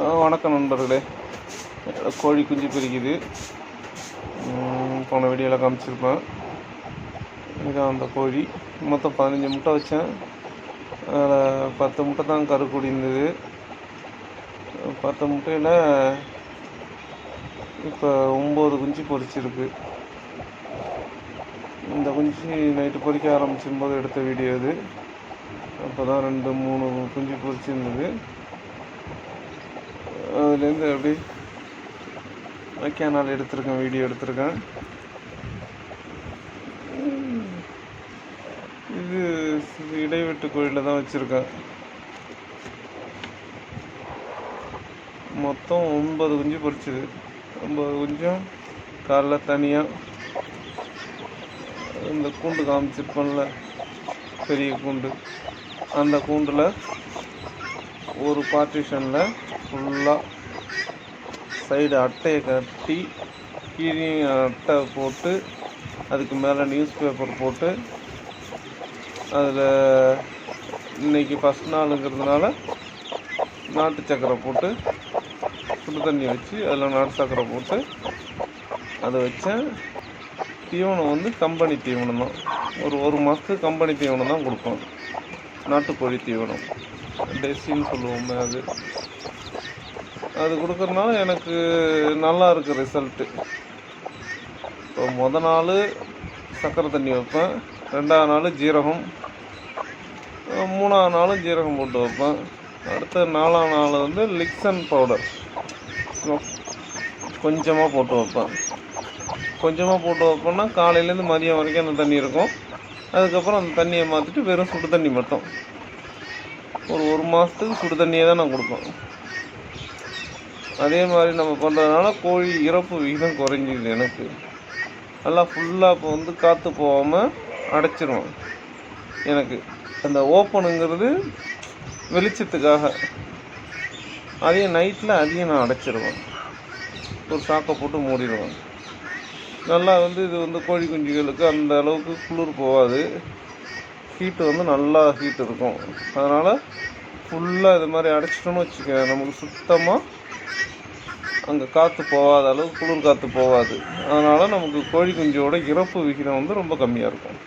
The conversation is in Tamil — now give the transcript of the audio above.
வணக்கம் நண்பர்களே. கோழி குஞ்சு பிரிக்குது. போன வீடியோவில் காமிச்சிருப்பேன். இதான் அந்த கோழி. மொத்தம் பதினஞ்சு முட்டை வச்சேன். அதில் பத்து முட்டை தான் கருக்குடி இருந்தது பத்து முட்டையில் இப்போ ஒம்பது குஞ்சு பொரிச்சிருக்கு. இந்த குஞ்சு நைட்டு பொரிக்க ஆரம்பிச்சும்போது எடுத்த வீடியோ இது. அப்போ தான் ரெண்டு மூணு குஞ்சு பொரிச்சிருந்தது. அதுலேருந்து அப்படி நாள் எடுத்திருக்கேன் வீடியோ எடுத்திருக்கேன். இது இடைவெட்டு கோயிலில் தான் வச்சுருக்கேன். மொத்தம் ஒன்பது குஞ்சு பொரிச்சுது. ஒன்பது குஞ்சும் காலைல தனியாக இந்த கூண்டு காமிச்சிருப்பேன்ல பெரிய கூண்டு. அந்த கூண்டில் ஒரு பார்ட்டிஷனில் ஃபுல்லாக சைடு அட்டையை கட்டி கீழே அட்டை போட்டு அதுக்கு மேலே நியூஸ் பேப்பர் போட்டு அதில் இன்னைக்கு ஃபஸ்ட் நாளுங்கிறதுனால நாட்டு சக்கரை போட்டு சுடு தண்ணி வச்சு அதில் நாட்டு சக்கரை போட்டு அதை வச்சேன். தீவனம் வந்து கம்பெனி தீவனம் தான் ஒரு ஒரு மாதத்துக்கு கம்பெனி தீவனம் தான் கொடுப்போம். நாட்டுக்கோழி தீவனம். டெஸ்டின்னு சொல்லுவோமே அது. அது கொடுக்குறதுனால எனக்கு நல்லா இருக்கு ரிசல்ட்டு இப்போ முத நாள் சக்கரை தண்ணி வைப்பேன். ரெண்டாவது நாள் ஜீரகம். மூணாவது நாளும் ஜீரகம் போட்டு வைப்பேன். அடுத்த நாலாம் நாள் வந்து லிக்சன் பவுடர் கொஞ்சமாக போட்டு வைப்பேன். கொஞ்சமாக போட்டு வைப்பேன்னா காலையிலேருந்து மதியம் வரைக்கும் அந்த தண்ணி இருக்கும். அதுக்கப்புறம் அந்த தண்ணியை மாற்றிட்டு வெறும் சுடு தண்ணி மட்டும். ஒரு ஒரு மாதத்துக்கு சுடு தண்ணியை தான் நான் கொடுப்பேன். அதே மாதிரி நம்ம பண்ணுறதுனால கோழி இறப்பு விகிதம் குறைஞ்சிது எனக்கு. நல்லா ஃபுல்லாக இப்போ வந்து காற்று போகாமல் அடைச்சிரும் எனக்கு. அந்த ஓப்பனுங்கிறது வெளிச்சத்துக்காக. அதையும் நைட்டில் அதையும் நான் அடைச்சிருவேன். ஒரு சாக்கை போட்டு மூடிடுவேன். நல்லா வந்து இது வந்து கோழி குஞ்சுகளுக்கு அந்த அளவுக்கு குளிர் போகாது. ஹீட்டு வந்து நல்லா ஹீட் இருக்கும். அதனால் ஃபுல்லாக இது மாதிரி அடைச்சிட்டோம்னு வச்சுக்க நமக்கு சுத்தமாக அங்கே காற்று போகாத அளவுக்கு குளிர் காற்று போகாது. அதனால் நமக்கு கோழி குஞ்சோட இறப்பு விகிதம் வந்து ரொம்ப கம்மியாக இருக்கும்.